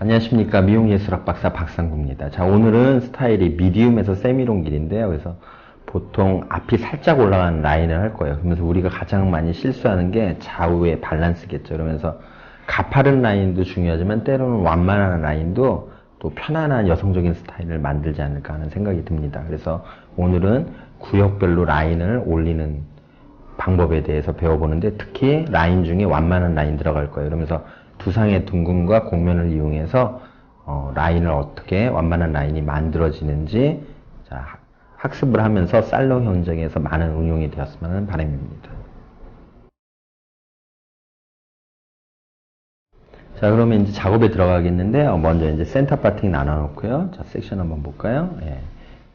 안녕하십니까 미용예술학 박사 박상구입니다. 자 오늘은 스타일이 미디움에서 세미롱 길인데요. 그래서 보통 앞이 살짝 올라가는 라인을 할 거예요. 그러면서 우리가 가장 많이 실수하는 게 좌우의 밸런스겠죠. 그러면서 가파른 라인도 중요하지만 때로는 완만한 라인도 또 편안한 여성적인 스타일을 만들지 않을까 하는 생각이 듭니다. 그래서 오늘은 구역별로 라인을 올리는 방법에 대해서 배워보는데 특히 라인 중에 완만한 라인 들어갈 거예요. 그러면서 두상의 둥근과 곡면을 이용해서 어, 라인을 어떻게 완만한 라인이 만들어지는지 자, 하- 학습을 하면서 살롱 현장에서 많은 응용이 되었으면 하는 바람입니다. 자, 그러면 이제 작업에 들어가겠는데, 요 먼저 이제 센터 파팅 나눠놓고요. 자, 섹션 한번 볼까요? 예.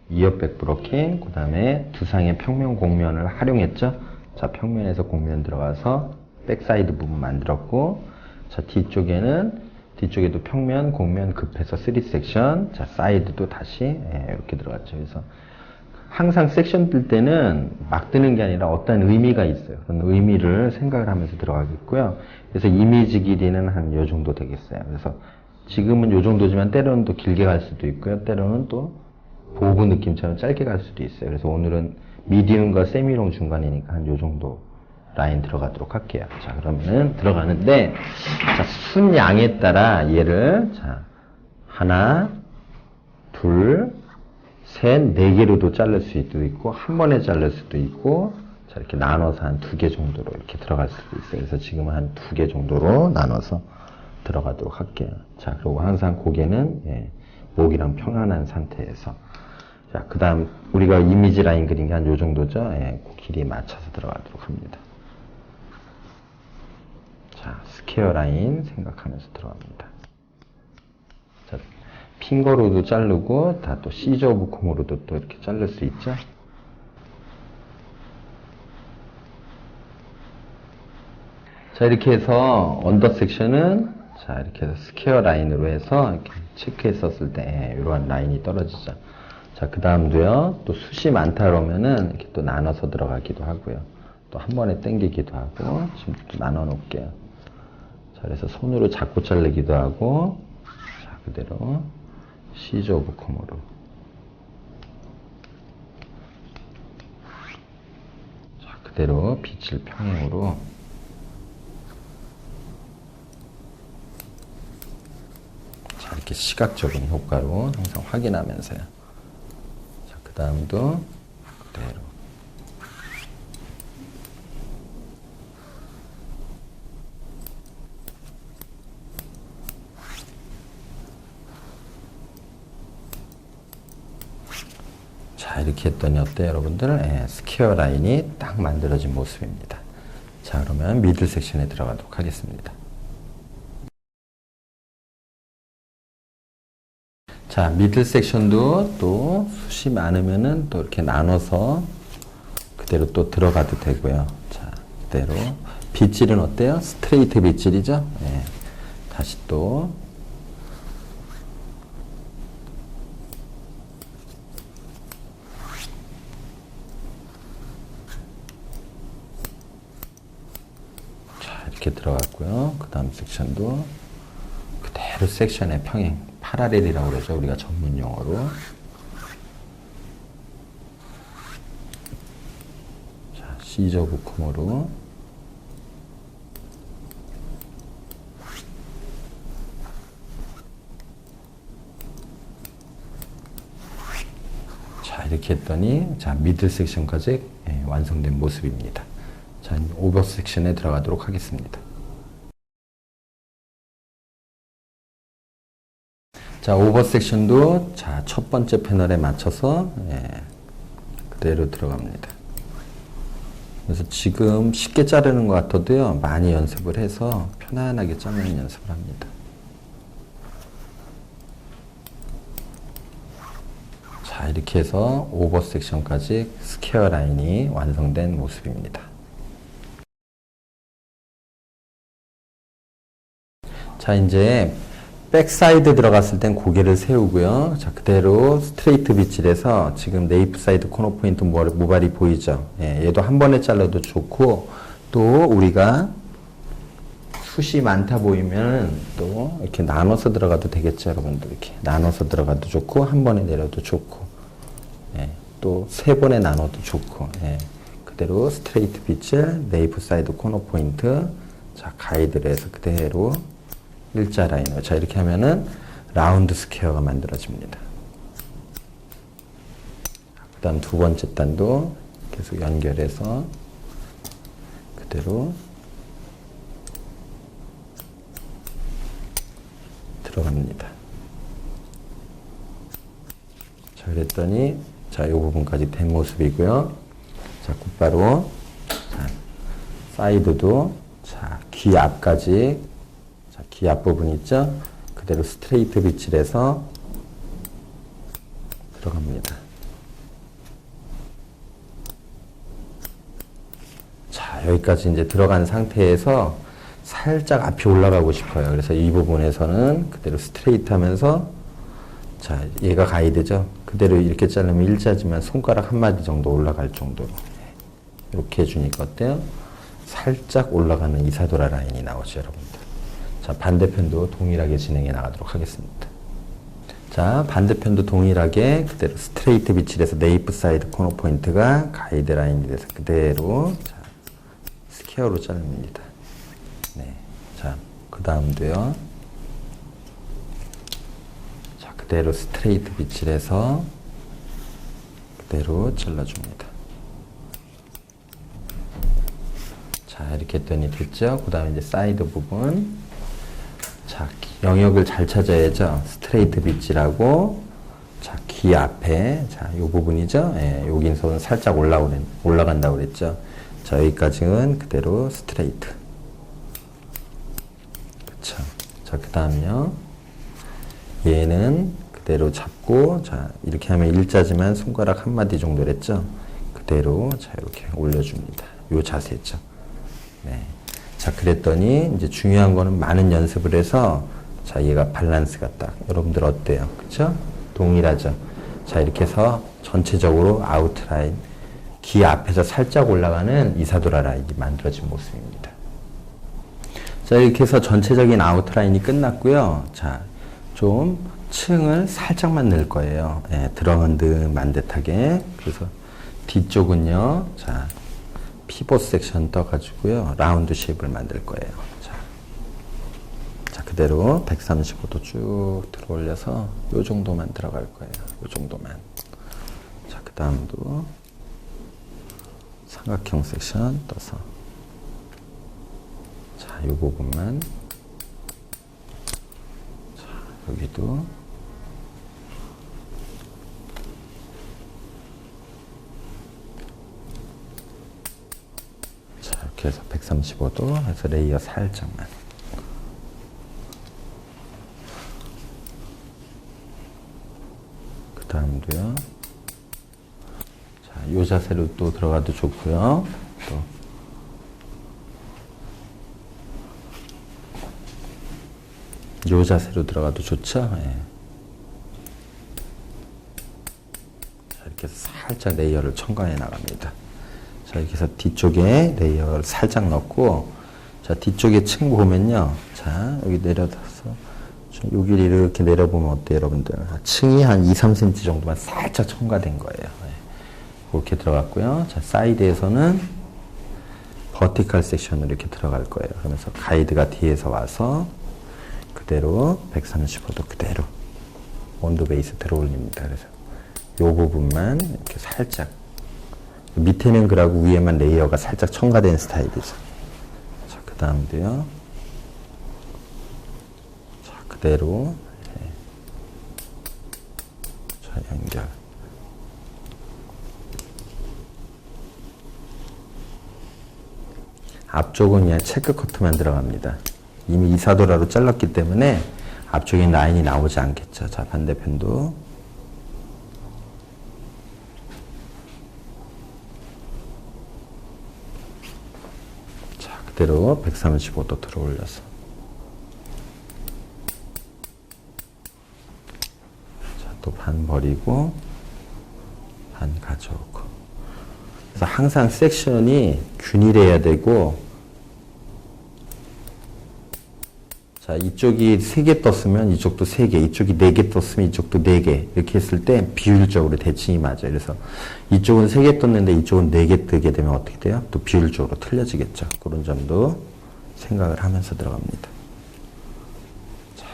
이어백 브로킹, 그 다음에 두상의 평면 곡면을 활용했죠? 자, 평면에서 곡면 들어가서 백사이드 부분 만들었고, 자, 뒤쪽에는, 뒤쪽에도 평면, 곡면 급해서 3 섹션, 자, 사이드도 다시, 예, 이렇게 들어갔죠. 그래서 항상 섹션 뜰 때는 막 뜨는 게 아니라 어떤 의미가 있어요. 그런 의미를 생각을 하면서 들어가겠고요. 그래서 이미지 길이는 한 요 정도 되겠어요. 그래서 지금은 요 정도지만 때로는 또 길게 갈 수도 있고요. 때로는 또 보고 느낌처럼 짧게 갈 수도 있어요. 그래서 오늘은 미디움과 세미롱 중간이니까 한 요 정도 라인 들어가도록 할게요. 자, 그러면은 들어가는데, 자, 순양에 따라 얘를, 자, 하나, 둘, 셋, 네 개로도 자를 수도 있고, 한 번에 자를 수도 있고, 자, 이렇게 나눠서 한 두 개 정도로 이렇게 들어갈 수도 있어요. 그래서 지금은 한두 개 정도로 나눠서 들어가도록 할게요. 자, 그리고 항상 고개는, 예, 목이랑 평안한 상태에서. 자, 그 다음, 우리가 이미지 라인 그린 게 한 요 정도죠? 예, 그 길이 맞춰서 들어가도록 합니다. 자, 스퀘어 라인 생각하면서 들어갑니다. 자, 핑거로도 자르고 다 또 시저 오브 콩으로도 또 이렇게 자를 수 있죠. 자 이렇게 해서 언더 섹션은 자 이렇게 해서 스퀘어 라인으로 해서 이렇게 체크했었을 때 이러한 라인이 떨어지죠. 자 그 다음도요 또 숱이 많다 그러면은 이렇게 또 나눠서 들어가기도 하고요. 또 한 번에 당기기도 하고 지금 또 나눠 놓을게요. 자, 그래서 손으로 잡고 자르기도 하고, 자, 그대로 시저 오브 컴으로. 자, 그대로 빛을 평행으로. 자, 이렇게 시각적인 효과로 항상 확인하면서요. 자, 그 다음도 그대로. 자 이렇게 했더니 어때요 여러분들? 예, 스퀘어 라인이 딱 만들어진 모습입니다. 자 그러면 미들 섹션에 들어가도록 하겠습니다. 자 미들 섹션도 또 숱이 많으면은 또 이렇게 나눠서 그대로 또 들어가도 되고요. 자 그대로. 빗질은 어때요? 스트레이트 빗질이죠? 예, 다시 또 자, 이렇게 들어갔고요. 그 다음 섹션도 그대로 섹션의 평행, 파라렐이라고 그러죠. 우리가 전문 용어로. 자, 시저 부콤으로. 자, 이렇게 했더니, 자, 미들 섹션까지 예, 완성된 모습입니다. 자, 이제 오버 섹션에 들어가도록 하겠습니다. 자, 오버 섹션도 자, 첫 번째 패널에 맞춰서 예, 그대로 들어갑니다. 그래서 지금 쉽게 자르는 것 같아도요, 많이 연습을 해서 편안하게 자르는 연습을 합니다. 자, 이렇게 해서 오버 섹션까지 스퀘어 라인이 완성된 모습입니다. 자, 이제 백사이드 들어갔을 땐 고개를 세우고요. 자, 그대로 스트레이트 빗질해서 지금 네이프 사이드 코너 포인트 모- 모발이 보이죠? 예, 얘도 한 번에 잘라도 좋고, 또 우리가 숱이 많다 보이면 또 이렇게 나눠서 들어가도 되겠죠, 여러분들. 이렇게 나눠서 들어가도 좋고, 한 번에 내려도 좋고, 예, 또 세 번에 나눠도 좋고, 예. 그대로 스트레이트 빛을 네이프 사이드 코너 포인트, 자, 가이드를 해서 그대로 일자 라인으로. 자, 이렇게 하면은 라운드 스퀘어가 만들어집니다. 그 다음 두 번째 단도 계속 연결해서 그대로 들어갑니다. 자, 그랬더니, 자, 이 부분까지 된 모습이고요. 자, 곧바로, 자, 사이드도, 자, 귀 앞까지, 자, 귀 앞부분 있죠? 그대로 스트레이트 빛을 해서 들어갑니다. 자, 여기까지 이제 들어간 상태에서 살짝 앞이 올라가고 싶어요. 그래서 이 부분에서는 그대로 스트레이트 하면서 자, 얘가 가이드죠. 그대로 이렇게 자르면 일자지만 손가락 한 마디 정도 올라갈 정도로 이렇게 해주니까 어때요? 살짝 올라가는 이사도라 라인이 나오죠, 여러분들. 자, 반대편도 동일하게 진행해 나가도록 하겠습니다. 자, 반대편도 동일하게 그대로 스트레이트 비치에서 네이프 사이드 코너 포인트가 가이드 라인이 돼서 그대로 자, 스퀘어로 자릅니다. 네. 자, 그 다음도요. 자, 그대로 스트레이트 해서 그대로 잘라줍니다. 자, 이렇게 했더니 됐죠? 그 다음에 이제 사이드 부분. 자, 영역을 잘 찾아야죠. 스트레이트 빛이라고. 자, 귀 앞에. 자, 요 부분이죠? 예, 여기서는 살짝 올라오는, 올라간다고 그랬죠? 자, 여기까지는 그대로 스트레이트. 그쵸. 자, 그 다음요. 얘는 그대로 잡고, 자, 이렇게 하면 일자지만 손가락 한 마디 정도랬죠? 그대로, 자, 이렇게 올려 줍니다. 요 자세죠. 네. 자, 그랬더니, 이제 중요한 거는 많은 연습을 해서, 자, 얘가 밸런스가 딱, 여러분들 어때요? 그쵸? 동일하죠? 자, 이렇게 해서 전체적으로 아웃라인, 귀 앞에서 살짝 올라가는 이사도라 라인이 만들어진 모습입니다. 자, 이렇게 해서 전체적인 아웃라인이 끝났고요. 자, 좀 층을 살짝만 넣을 거예요. 예, 들어간 듯 만 듯하게. 그래서 뒤쪽은요. 자, 피봇 섹션 떠가지고요. 라운드 쉐입을 만들 거예요. 자, 자 그대로 135도 쭉 들어 올려서 요 정도만 들어갈 거예요. 요 정도만. 자, 그 다음도 삼각형 섹션 떠서 자, 이 부분만 자, 여기도 자, 이렇게 해서 135도 해서 레이어 살짝만 그 다음도요 자, 요 자세로 또 들어가도 좋고요. 또. 요 자세로 들어가도 좋죠? 예. 자, 이렇게 살짝 레이어를 첨가해 나갑니다. 자, 해서 뒤쪽에 레이어를 살짝 넣고, 자, 뒤쪽에 층 보면요. 자, 여기 내려서, 좀 여기를 이렇게 내려보면 어때요, 여러분들? 층이 한 2, 3cm 정도만 살짝 첨가된 거예요. 예. 이렇게 들어갔고요. 자, 사이드에서는 버티컬 섹션으로 이렇게 들어갈 거예요. 그러면서 가이드가 뒤에서 와서 그대로 135도 그대로 온도 베이스 들어 올립니다. 그래서 요 부분만 이렇게 살짝 밑에는 그라고 위에만 레이어가 살짝 첨가된 스타일이죠. 자, 그 다음도요. 자, 그대로 네. 자, 연결. 앞쪽은 그냥 체크 커트만 들어갑니다. 이미 이사도라로 잘랐기 때문에 앞쪽에 라인이 나오지 않겠죠. 자, 반대편도. 자, 그대로 135도 들어 올려서. 자, 또반 버리고, 반 가져오고. 그래서 항상 섹션이 균일해야 되고, 자, 이쪽이 3개 떴으면 이쪽도 3개, 이쪽이 4개 떴으면 이쪽도 4개. 이렇게 했을 때 비율적으로 대칭이 맞아요. 그래서 이쪽은 3개 떴는데 이쪽은 4개 뜨게 되면 어떻게 돼요? 또 비율적으로 틀려지겠죠. 그런 점도 생각을 하면서 들어갑니다. 자,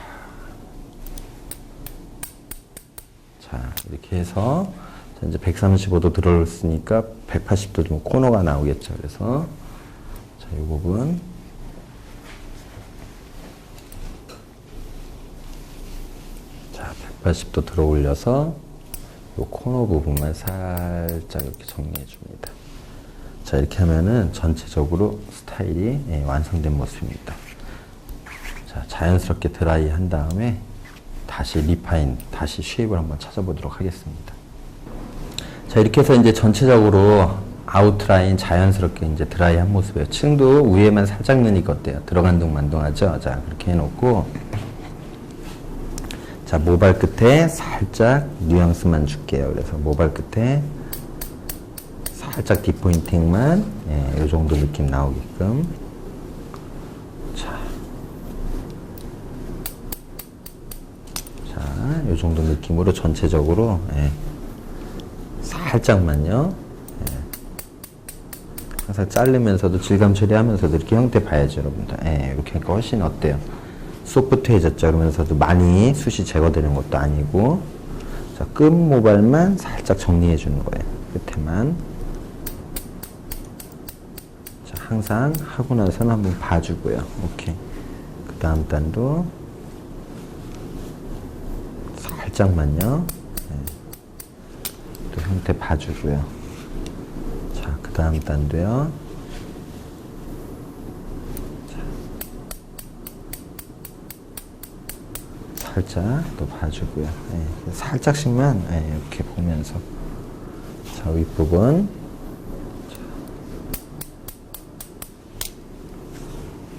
자 이렇게 해서 자, 이제 135도 들어올으니까 180도 좀 코너가 나오겠죠. 그래서 자, 이 부분 자, 180도 들어 올려서 이 코너 부분만 살짝 이렇게 정리해 줍니다. 자, 이렇게 하면은 전체적으로 스타일이 예, 완성된 모습입니다. 자, 자연스럽게 드라이 한 다음에 다시 리파인, 다시 쉐입을 한번 찾아보도록 하겠습니다. 자, 이렇게 해서 이제 전체적으로 아웃라인 자연스럽게 이제 드라이 한 모습이에요. 층도 위에만 살짝 넣으니까 어때요? 들어간 둥 만둥하죠? 자, 그렇게 해놓고 자, 모발 끝에 살짝 뉘앙스만 줄게요. 그래서 모발 끝에 살짝 뒷포인팅만, 예, 요 정도 느낌 나오게끔. 자. 자, 요 정도 느낌으로 전체적으로, 예, 살짝만요. 예. 항상 자르면서도 질감 처리하면서도 이렇게 형태 봐야죠, 여러분들. 예, 이렇게 하니까 훨씬 어때요? 소프트해졌죠. 그러면서도 많이 숱이 제거되는 것도 아니고 자, 끝 모발만 살짝 정리해 주는 거예요. 끝에만 자, 항상 하고 나서는 한번 봐주고요. 오케이. 그 다음 단도 살짝만요. 네. 또 형태 봐주고요. 자, 그 다음 단도요. 살짝 또 봐주고요. 예, 살짝씩만 예, 이렇게 보면서 자 윗부분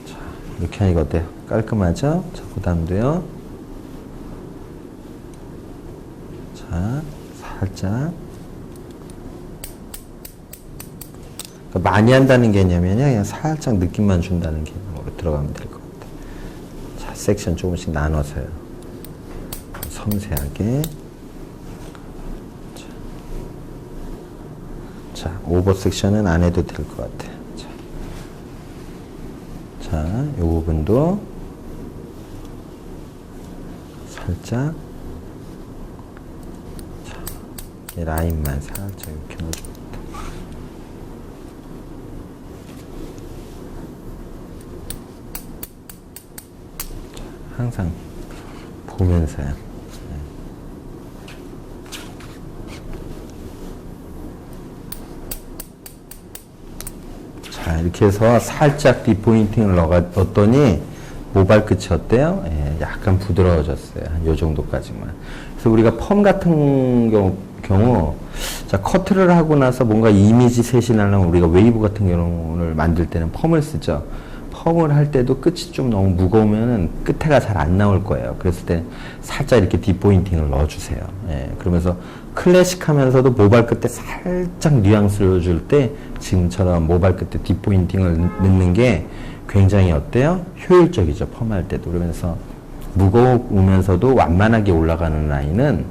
자, 이렇게 하니까 어때요? 깔끔하죠? 자, 그 다음도요. 자, 살짝 그러니까 많이 한다는 개념이 아니라 그냥 살짝 느낌만 준다는 개념으로 들어가면 될 것 같아요. 자, 섹션 조금씩 나눠서요. 섬세하게 자, 자 오버 섹션은 안 해도 될 것 같아요. 자, 자, 이 부분도 살짝 자, 이 라인만 살짝 이렇게 넣어줍니다. 항상 보면서요. 자, 이렇게 해서 살짝 뒷포인팅을 넣었더니 모발 끝이 어때요? 예, 약간 부드러워졌어요. 한 요 정도까지만. 그래서 우리가 펌 같은 경우, 경우 자, 커트를 하고 나서 뭔가 이미지 셋이 나려면 우리가 웨이브 같은 경우를 만들 때는 펌을 쓰죠. 펌을 할 때도 끝이 좀 너무 무거우면 끝에가 잘 안 나올 거예요. 그랬을 때 살짝 이렇게 뒷포인팅을 넣어주세요. 예, 그러면서 클래식 하면서도 모발 끝에 살짝 뉘앙스를 줄 때 지금처럼 모발 끝에 뒷포인팅을 넣는 게 굉장히 어때요? 효율적이죠. 펌할 때도. 그러면서 무거우면서도 완만하게 올라가는 라인은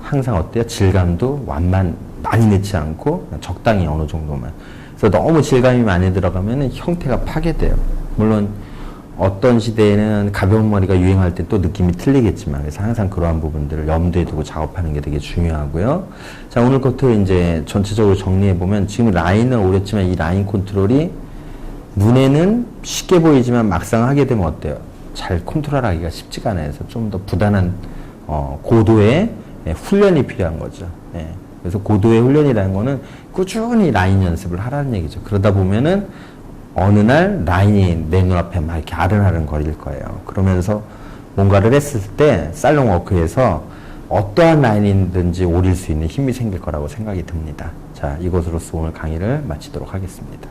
항상 어때요? 질감도 완만, 많이 넣지 않고 적당히 어느 정도만. 그래서 너무 질감이 많이 들어가면 형태가 파괴돼요. 물론 어떤 시대에는 가벼운 머리가 유행할 때 또 느낌이 틀리겠지만 그래서 항상 그러한 부분들을 염두에 두고 작업하는 게 되게 중요하고요. 자 오늘 것도 이제 전체적으로 정리해 보면 지금 라인을 오렸지만 이 라인 컨트롤이 눈에는 쉽게 보이지만 막상 하게 되면 어때요? 잘 컨트롤하기가 쉽지가 않아요. 그래서 좀 더 부단한 어, 고도의 예, 훈련이 필요한 거죠. 예. 그래서 고도의 훈련이라는 거는 꾸준히 라인 연습을 하라는 얘기죠. 그러다 보면은 어느 날 라인이 내 눈앞에 막 이렇게 아른아른 거릴 거예요. 그러면서 뭔가를 했을 때 살롱 워크에서 어떠한 라인이든지 오릴 수 있는 힘이 생길 거라고 생각이 듭니다. 자, 이것으로서 오늘 강의를 마치도록 하겠습니다.